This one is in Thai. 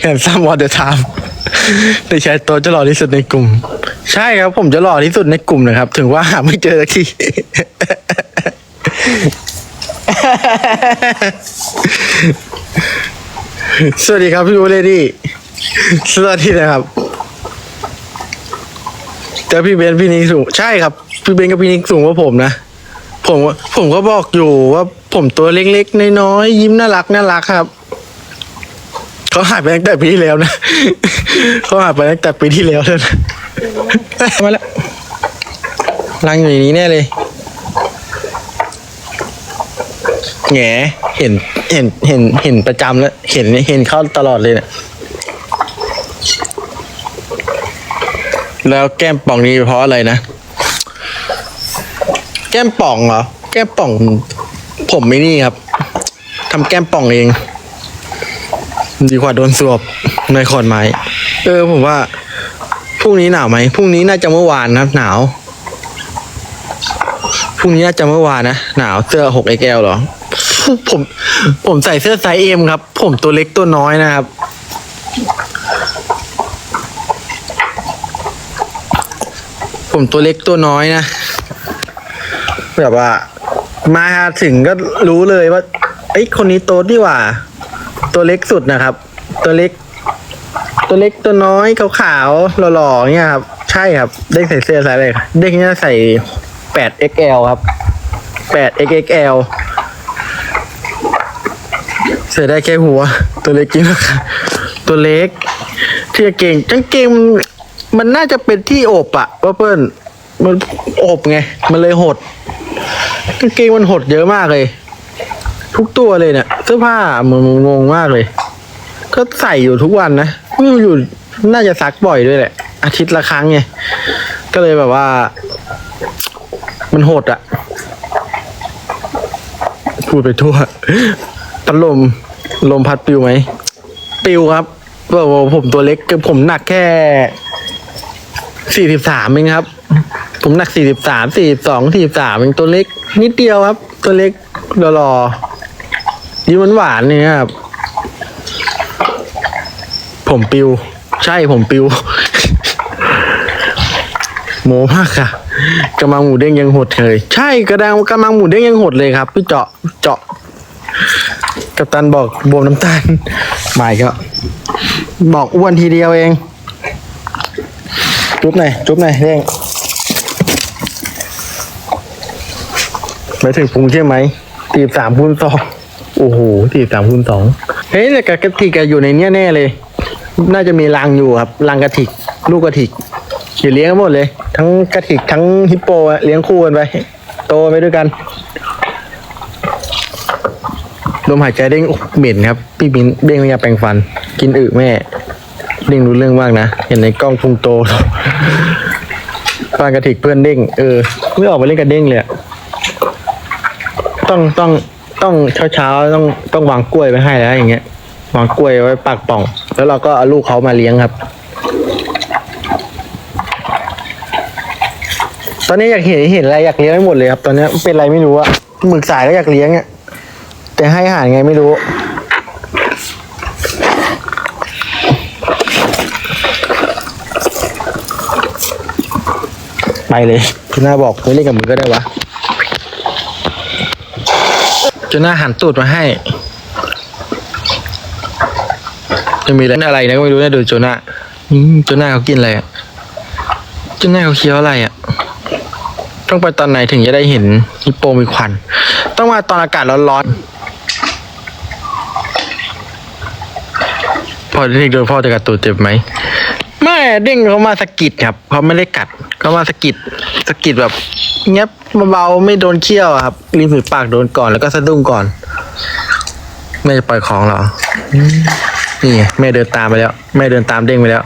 แคนซัมวอเดอร์ไทม์ได้ใช้ตัวจะหล่อที่สุดในกลุ่ม ใช่ครับ ผมจะหล่อที่สุดในกลุ่มนะครับ ถึงว่าหาไม่เจอสักทีสวัสดีครับพี่บูเลดี้สวัสดีนะครับแต่พี่เบนพี่นิกสูงใช่ครับ พี่เบนกับพี่นิกสูงกว่าผมนะผมผมก็บอกอยู่ว่าผมตัวเล็กๆน้อยๆยิ้มน่ารักน่ารักครับ เขาหายไปตั้งแต่ปีที่แล้วนะเขาหายไปตั้งแต่ปีที่แล้วแล้วนะมาแล้วรังอยู่ในนี้แน่เลยแงเห็นเห็นเห็นเห็นประจำแล้ว เห็นเห็นเข้าตลอดเลยเนี่ยแล้วแก้มป่องนี้เพราะอะไรนะ แก้มป่องเหรอ แก้มป่อง ผมไม่นี่ครับทำแก้มป่องเอง ดีกว่าโดนสวบในขอนไม้ เออผมว่าพรุ่งนี้หนาวไหมพรุ่งนี้น่าจะเมื่อวานนะหนาวพรุ่งนี้น่าจะเมื่อวานนะหนาวเสื้อ 6XL เหรอ ผมผมใส่เสื้อไซส์เอ็มครับ ผมตัวเล็กตัวน้อยนะครับ ผมตัวเล็กตัวน้อยนะ แบบว่า มาถึงก็รู้เลยว่าไอ้คนนี้โตดีกว่า ตัวเล็กสุดนะครับ ตัวเล็ก ตัวเล็กตัวน้อยขาวๆหล่อๆเนี่ยครับ ใช่ครับ เด้งใส่เสื้อไซส์อะไรครับเด้งเนี่ยใส่ 8XL ครับ 8XXL เสียได้แค่หัว ตัวเล็กจริงนะครับตัวเล็กที่เกงกางเกงมันน่าจะเป็นที่อบอะว่าเปิ้ลมันอบไง มันเลยหดกางเกงมันหดเยอะมากเลย ทุกตัวเลยเนี่ย เสื้อผ้ามันงงมากเลย ก็ใส่อยู่ทุกวันนะม่รู้อยู่น่าจะซักบ่อยด้วยแหละ อาทิตย์ละครั้งไงก็เลยแบบว่า มันโหดอะพูดไปทั่วพัดลมลมพัดปิวไหมปิวครับบอกว่าผมตัวเล็กผมหนักแค่สี่สิบสามเองครับ ผมหนักสี่สิบสามสี่สองสี่สามเองตัวเล็ก นิดเดียวครับ ตัวเล็กหล่อ ยิ้มหวานๆเนี่ยครับ ผมปิว ใช่ผมปิว โมมากค่ะกำลังหมูเด้งยังหดเลย ใช่กระดังกำลังหมูเด้งยังหดเลยครับพี่เจาะเจาะกัปตันบอกบวมน้ำตาลไม่ก็บอกอ้วนทีเดียวเอง จุ๊บหน่อยจุ๊บหน่อยเด้งไปถึงพุงใช่ไหมตีสามคูณสอง โอ้โหตีสามคูณสองเฮ้ยแต่กระติกอะอยู่ในเนี้ยแน่เลย น่าจะมีรังอยู่ครับรังกระติก ลูกกระติกอยู่เลี้ยงกันหมดเลย ทั้งกระติกทั้งฮิปโปอะเลี้ยงคู่กันไปโตไปด้วยกันลมหายใจเด้งเหม็นครับ พี่บินเด้งไม่ยาแปรงฟัน กินอึแม่ เด้งรู้เรื่องมากนะ เห็นในกล้องพุงโตฟานกระติกเพื่อนเด้ง เออ ไม่ออกไปเล่นกับเด้งเลย ต้องต้อง ต้องเช้าเช้าๆต้องต้องวางกล้วยไว้ให้แล้วอย่างเงี้ยวางกล้วยไว้ปากป่อง แล้วเราก็เอาลูกเขามาเลี้ยงครับ ตอนนี้อยากเห็นเห็นอะไรอยากเลี้ยงไม่หมดเลยครับ ตอนนี้เป็นอะไรไม่รู้อะหมึกสายก็อยากเลี้ยงอะแต่ให้อาหารไงไม่รู้ ไปเลยจุน่าบอกไม่เล่นกับมึงก็ได้วะ จุน่าหันตูดมาให้จะมีอะไรนะก็ไม่รู้นะดูโจน่าโจน่าเขากินอะไรอะโจน่าเขาเคี้ยวอะไรอะ ต้องไปตอนไหนถึงจะได้เห็นฮิปโปมีควัน ต้องมาตอนอากาศร้อนๆพอเด็กโดนพ่อจะกัดตูดเจ็บไหม เด้งเขามาสะกิดครับเขาไม่ได้กัดเขามาสะกิดสะกิดแบบเงี้ยบเบาๆไม่โดนเขี้ยวอะครับริมฝีปากโดนก่อนแล้วก็สะดุ้งก่อน แม่จะปล่อยของเหรอ นี่ไงแม่เดินตามไปแล้ว แม่เดินตามเด้งไปแล้ว